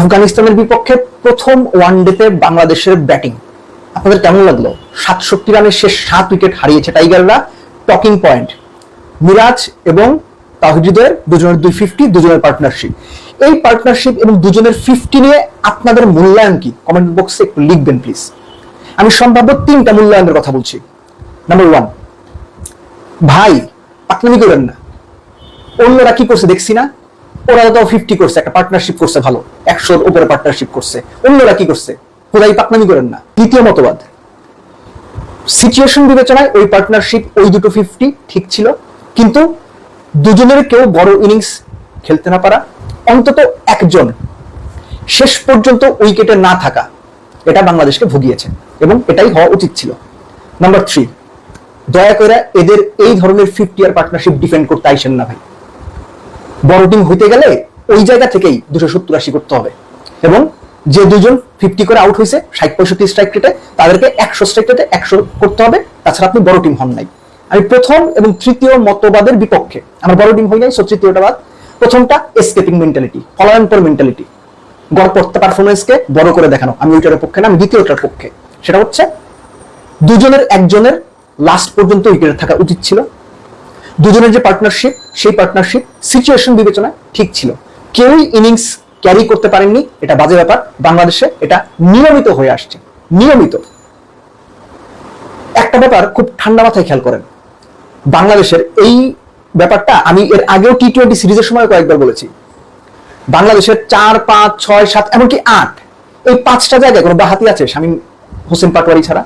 আফগানিস্তানের বিপক্ষে প্রথম ওয়ান ওয়ানডেতে বাংলাদেশের ব্যাটিং আপনাদের কেমন লাগল? সাতষট্টি রানের শেষ সাত উইকেট হারিয়েছে টাইগাররা। টকিং পয়েন্ট মিরাজ এবং তাহিদুদের দুজনের দুই ফিফটি দুজনের পার্টনারশিপ এই পার্টনারশিপ এবং দুজনের ফিফটি নিয়ে আপনাদের মূল্যায়ন কি? কমেন্ট বক্সে একটু লিখবেন প্লিজ আমি সম্ভাব্য তিনটা মূল্যায়নের কথা বলছি। নাম্বার ওয়ান ভাই পাকনামি করেন না। অন্যরা কি করছে দেখছি না? ওরা তো ফিফটি করছে, একটা পার্টনারশিপ করছে ভালো। একশোর উপরে পার্টনারশিপ করছে। অন্যরা কি করছে? খোদাই পাকনামি করেন না। দ্বিতীয় মতবাদ। সিচুয়েশন বিবেচনায় ওই পার্টনারশিপ ওই দুটো ফিফটি ঠিক ছিল। কিন্তু দুজনের কেউ বড় ইনিংস খেলতে না পারা, অন্তত একজন শেষ পর্যন্ত উইকেটে না থাকা, এটা বাংলাদেশকে ভুগিয়েছে। এবং এটাই হওয়া উচিত ছিল। নাম্বার থ্রি দয়া করে এদের এই ধরনের ফিফটি আর পার্টনারশিপ ডিফেন্ড করতে আইসেন না ভাই। বড় টিম হইতে গেলে ওই জায়গা থেকেই দুশো সত্তর আশি করতে হবে। এবং যে দুজন ফিফটি করে আউট হয়েছে, ষাট, পঁয়ষট্টি স্ট্রাইক রেটে তাদেরকে একশো স্ট্রাইক রেটে একশো করতে হবে। তাছাড়া আপনি বড় টিম হন নাই। আমি প্রথম এবং তৃতীয় মতবাদের বিপক্ষে, আমার বড় টিম হই নাই সো তৃতীয়টা বাদ। প্রথমটা এসকেপিং মেন্টালিটি ফলায়ন্তর মেন্টালিটি গড়পড়তা পারফরমেন্সকে বড় করে দেখানো, আমি ওইটার পক্ষে না, আমি দ্বিতীয়টার পক্ষে। সেটা হচ্ছে, দুজনের একজনের লাস্ট পর্যন্ত উইকেটে থাকা উচিত ছিল। দুজনের যে পার্টনারশিপ সেই পার্টনারশিপ সিচুয়েশন বিবেচনায় ঠিক ছিল। কেউই ইনিংস ক্যারি করতে পারেননি, এটা বাজে ব্যাপার। বাংলাদেশে এটা নিয়মিত হয়ে আসছে, নিয়মিত। একটা ব্যাপার খুব ঠান্ডা মাথায় খেয়াল করেন। বাংলাদেশের এই ব্যাপারটা, আমি এর আগেও টি টোয়েন্টি সিরিজের সময় কয়েকবার বলেছি। বাংলাদেশের চার, পাঁচ, ছয়, সাত, এমনকি আট, এই পাঁচটা জায়গায় কোনো বাহাতি আছে, শামীম হোসেন পাটোয়ারি ছাড়া।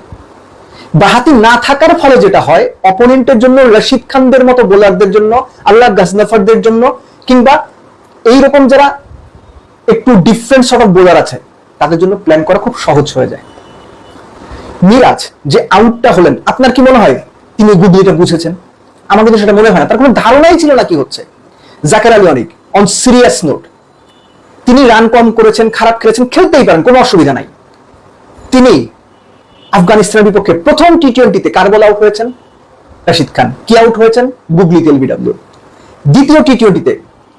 বাহাতি না থাকার ফলে যেটা হয় অপোনেন্টের জন্য, রশিদ খানদের মতো বোলারদের জন্য, আল্লাহ গাজনাফারদের জন্য, কিংবা এইরকম যারা একটু ডিফারেন্ট সর্ট অফ বোলার আছে, তাদের জন্য প্ল্যান করা খুব সহজ হয়ে যায়। মিরাজ যে আউটটা হলেন, আপনার কি মনে হয়? তিনি গুগলিটা বুঝেছেন? কিন্তু সেটা মনে হয় না, তার কোনো ধারণাই ছিল না কি হচ্ছে? Jaker Ali Anik on serious note তিনি রান কম করেছেন, খারাপ খেলেছেন, খেলতেই পারেন, কোনো অসুবিধা নাই। তিনি আফগানিস্তানের বিপক্ষে প্রথম টি টোয়েন্টিতে কার আউট হয়েছেন? রাশিদ খান। কি আউট হয়েছেন? গুগলি এলবিডব্লিউ দ্বিতীয় টি টোয়েন্টিতে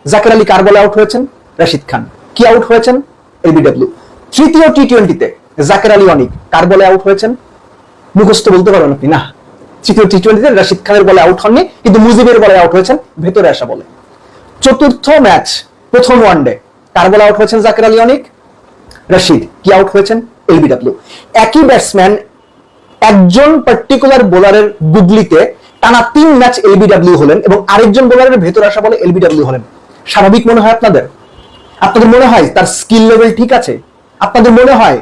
জাকের আলী কার বলে আউট হয়েছেন? রাশিদ খান। কি আউট হয়েছেন? এলবিডব্লিউ তৃতীয় টি টোয়েন্টিতে জাকের আলী অনিক কার বলে আউট হয়েছেন? মুখস্থ বলতে পারবেন আপনি, না। তৃতীয় টি টোয়েন্টিতে রাশিদ খানের বলে আউট হননি, কিন্তু মুজিবের বলে আউট হয়েছেন ভেতরে আসা বলে। চতুর্থ ম্যাচ প্রথম ওয়ানডে কার বলে আউট হয়েছেন জাকের আলী অনিক? রশিদ, কি আউট হয়েছেন? এলবিডব্লিউ একই ব্যাটসম্যান একজন পার্টিকুলার বোলারের গুগলিতে টানা তিন ম্যাচ এলবিডব্লিউ হলেন এবং আরেকজন বোলারের ভেতর আসা বলে এলবিডব্লিউ হলেন। স্বাভাবিক মনে হয় আপনাদের? আপনাদের মনে হয় তার স্কিল লেভেল ঠিক আছে? আপনাদের মনে হয়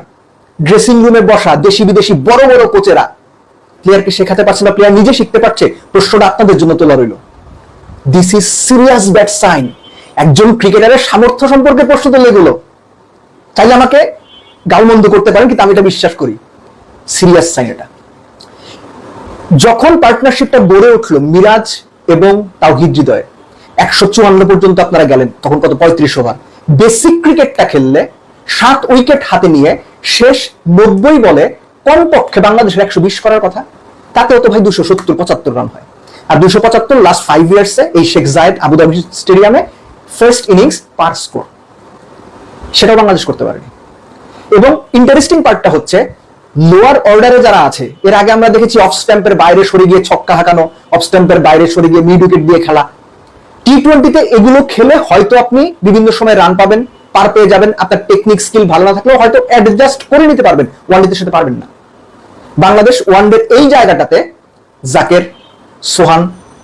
ড্রেসিং রুমে বসা দেশি বিদেশি বড় বড় কোচেরা প্লেয়ারকে শেখাতে পারছে না প্লেয়ার নিজে শিখতে পারছে? প্রশ্নটা আপনাদের জন্য তোলা রইল। This is serious bad sign একজন ক্রিকেটারের সামর্থ্য সম্পর্কে প্রশ্ন তুলে গেল চাইলে আমাকে গালমন্দ করতে পারেন, কিন্তু আমি এটা বিশ্বাস করি। সিরিয়াস সাইন এটা। যখন পার্টনারশিপটা গড়ে উঠল, মিরাজ এবং তাওহিদ হৃদয়, একশো চুয়ান্ন পর্যন্ত আপনারা গেলেন, তখন কত? পঁয়ত্রিশ ওভার বেসিক ক্রিকেটটা খেললে, সাত উইকেট হাতে নিয়ে, শেষ নব্বই বলে কমপক্ষে বাংলাদেশের একশো বিশ করার কথা তাতেও তো ভাই দুশো সত্তর, পঁচাত্তর রান হয়। আর দুশো পঁচাত্তর লাস্ট ফাইভ ইয়ার্সে এই শেখ জায়েদ আবুধাবি স্টেডিয়ামে ফার্স্ট ইনিংস পার স্কোর সেটাও বাংলাদেশ করতে পারেনি। এবং ইন্টারেস্টিং পার্টটা হচ্ছে লোয়ার অর্ডারে যারা আছে, এর আগে আমরা দেখেছি অফ স্ট্যাম্পের বাইরে সরে গিয়ে ছক্কা হাঁকানো অফ স্ট্যাম্পের বাইরে সরে গিয়ে মিড উইকেট দিয়ে খেলা। টি টোয়েন্টিতে এগুলো খেলে হয়তো আপনি বিভিন্ন সময় রান পাবেন, পার পেয়ে যাবেন, আপনার টেকনিক স্কিল ভালো না থাকলেও হয়তো অ্যাডজাস্ট করে নিতে পারবেন ওয়ান ডেতে সেটা পারবেন না। বাংলাদেশ ওয়ান ডে এই জায়গাটাতে জাকের, সোহান,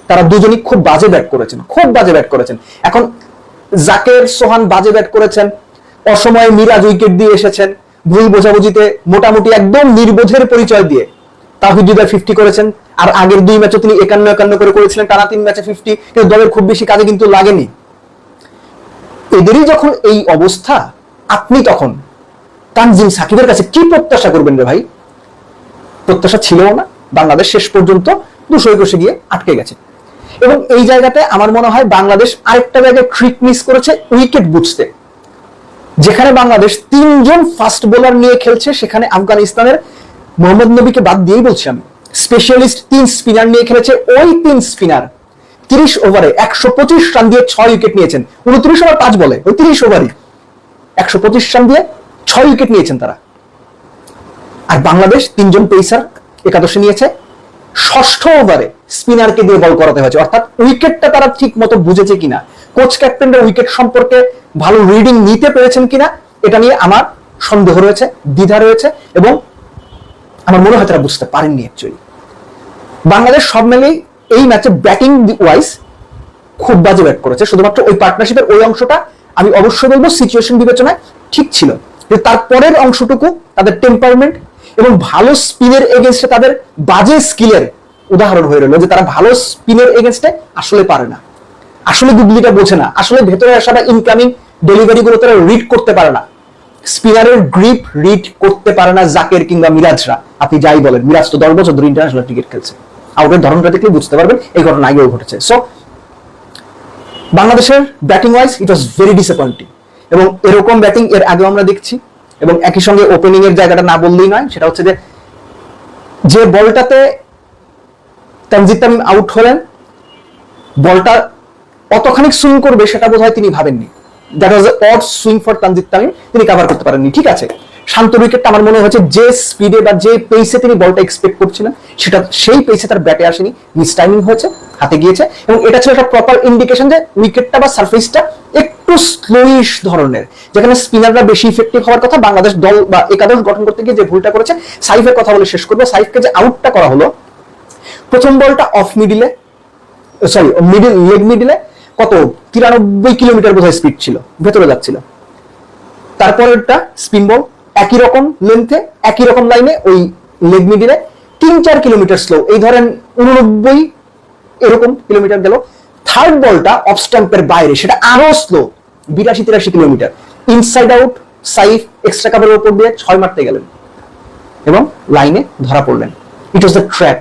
তারা দুজনই খুব বাজে ব্যাট করেছেন, খুব বাজে ব্যাট করেছেন। এখন জাকের, সোহান বাজে ব্যাট করেছেন অসময়ে মিরাজ উইকেট দিয়ে এসেছেন। ভুল বোঝাবুঝিতে মোটামুটি একদম নির্বোধের পরিচয় দিয়ে তাহিদুদা ফিফটি করেছেন। আর আগের দুই ম্যাচে তিনি একান্ন একান্ন করে করেছিলেন, টানা তিন ম্যাচে ফিফটি কিন্তু দলের খুব বেশি কাজে কিন্তু লাগেনি। এদেরই যখন এই অবস্থা, আপনি তখন তানজিম সাকিবের কাছে কি প্রত্যাশা করবেন রে ভাই? প্রত্যাশা ছিলও না। বাংলাদেশ শেষ পর্যন্ত দুশো একুশে গিয়ে আটকে গেছে। এবং এই জায়গাতে আমার মনে হয় বাংলাদেশ আরেকটা জায়গায় ট্রিক মিস করেছে উইকেট বুঝতে। যেখানে বাংলাদেশ তিনজন ফাস্ট বোলার নিয়ে খেলছে, সেখানে আফগানিস্তানের মোহাম্মদ নবীকে বাদ দিয়েই বলছি আমি। স্পেশালিস্ট তিন স্পিনার নিয়ে খেলেছে, ওই তিন স্পিনার তিরিশ ওভারে একশো পঁচিশ রান দিয়ে ছয় উইকেট নিয়েছেন। উনত্রিশ ওভার পাঁচ বলে, ওই তিরিশ ওভারই। একশো পঁচিশ রান দিয়ে ছয় উইকেট নিয়েছেন তারা। আর বাংলাদেশ তিনজন পেসার একাদশে নিয়েছে। ষষ্ঠ ওভারে স্পিনারকে দিয়ে বল করাতে হয়েছে। অর্থাৎ উইকেটটা তারা ঠিক মতো বুঝেছে কিনা কোচ ক্যাপ্টেনরা উইকেট সম্পর্কে ভালো রিডিং নিতে পেরেছেন কিনা, এটা নিয়ে আমার সন্দেহ রয়েছে, দ্বিধা রয়েছে এবং আমার মনে হয় তারা বুঝতে পারেননি অ্যাকচুয়ালি বাংলাদেশ সব মিলেই এই ম্যাচে ব্যাটিং ওয়াইজ খুব বাজে ব্যাট করেছে, শুধুমাত্র ওই পার্টনারশিপের ওই অংশটা আমি অবশ্যই বলব সিচুয়েশন বিবেচনায় ঠিক ছিল। কিন্তু তারপরের অংশটুকু তাদের টেম্পারমেন্ট এবং ভালো স্পিনের এগেনস্টে তাদের বাজে স্কিলের উদাহরণ হয়ে রইল, যে তারা ভালো স্পিনের এগেনস্টে আসলে পারে না। আসলে গুগলিটা বোঝে না। আসলে ভেতরে আসাটা ইনকামিং ডেলিভারি গুলো তারা রিড করতে পারে না। স্পিনারের গ্রিপ রিড করতে পারে না জাকের কিংবা মিরাজরা। আপনি যাই বলেন, মিরাজ তো দশ বছর ধরে ইন্টারন্যাশনাল ক্রিকেট খেলছে। আউটের ধরনটা দেখলে বুঝতে পারবেন এই ঘটনা আগেও ঘটেছে। সো বাংলাদেশের batting wise it was very disappointing এবং এরকম ব্যাটিং এর আগেও আমরা দেখছি। এবং একই সঙ্গে ওপেনিং এর জায়গাটা না বললেই নয়, সেটা হচ্ছে যে যে বলটাতে তানজিদ তামিম আউট হলেন, বলটা কতখানি সুইং করবে সেটা বোধহয় তিনি ভাবেননি। That was odd swing for Tanzid Tamim তিনি কভার করতে পারেননি, ঠিক আছে? শান্ত উইকেটটা আমার মনে হয়েছে যে স্পিডে বা যে পেসে তিনি বলটা এক্সপেক্ট করছিলেন, সেটা সেই পেসে তার ব্যাটে আসেনি মিস টাইমিং হয়েছে, হাতে গিয়েছে, এবং এটা ছিল একটা প্রপার ইন্ডিকেশন যে উইকেটটা বা সার্ফেসটা একটু স্লোইশ ধরনের, যেখানে স্পিনাররা বেশি ইফেক্টিভ হওয়ার কথা বাংলাদেশ দল বা একাদশ গঠন করতে গিয়ে যে ভুলটা করেছে, সাইফের কথা বলে শেষ করব, সাইফকে যে আউটটা করা হলো, প্রথম বলটা অফ মিডিলে সরি মিডিল লেগ মিডিলে কত? তিরানব্বই কিলোমিটার বোধহয় স্পিড ছিল, ভেতরে যাচ্ছিল। তারপরেরটা স্পিন বল একই রকম লেন্থে একই রকম লাইনে ওই লেগ মিডিলে তিন চার কিলোমিটার স্লো এই ধরেন উননব্বই এরকম কিলোমিটার গেল। থার্ড বলটা অফ স্টাম্পের বাইরে, সেটা আরও স্লো বিরাশি, তিরাশি kilometre. Inside out Saif extra কাপের ওপর দিয়ে ছয় মারতে গেলেন। এবং লাইনে ধরা পড়লেন। It was the trap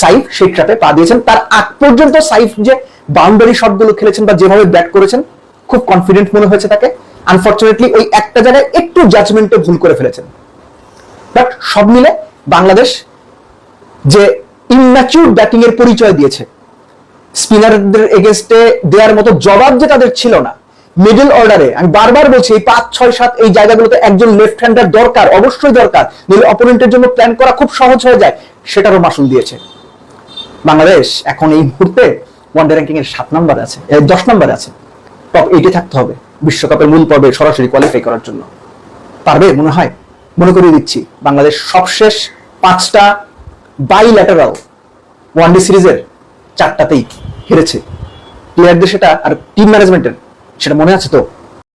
Saif সেই ট্র্যাপে পা দিয়েছেন। তার আগ পর্যন্ত সাইফ যে বাউন্ডারি শটগুলো খেলেছেন বা যেভাবে ব্যাট করেছেন, খুব কনফিডেন্ট মনে হয়েছে তাকে। আনফর্চুনেটলি ওই একটা জায়গায় একটু জাজমেন্টে ভুল করে ফেলেছেন। বাট সব মিলে বাংলাদেশ যে ইনম্যাচিউর ব্যাটিং এর পরিচয় দিয়েছে স্পিনারদের এগেনস্টে দেওয়ার মতো জবাব যে তাদের ছিল না মিডল অর্ডারে আমি বারবার বলছি, এই পাঁচ, ছয়, সাত, এই জায়গাগুলোতে একজন লেফট হ্যান্ডার দরকার, অবশ্যই দরকার নইলে অপোনেন্টের জন্য প্ল্যান করা খুব সহজ হয়ে যায়, সেটারও মাসুল দিয়েছে। বাংলাদেশ এখন এই মুহূর্তে ওয়ানডে র্যাঙ্কিং এর সাত নম্বর আছে দশ নম্বরে আছে। টপ এইটে থাকতে হবে বিশ্বকাপের মূল পর্বে সরাসরি কোয়ালিফাই করার জন্য। পারবে মনে হয়? মনে করিয়ে দিচ্ছি, বাংলাদেশ সবশেষ পাঁচটা বাইল্যাটারাল ওয়ানডে সিরিজের চারটাতেই হেরেছে। প্লেয়ারদের সেটা আর টিম ম্যানেজমেন্টের সেটা মনে আছে তো?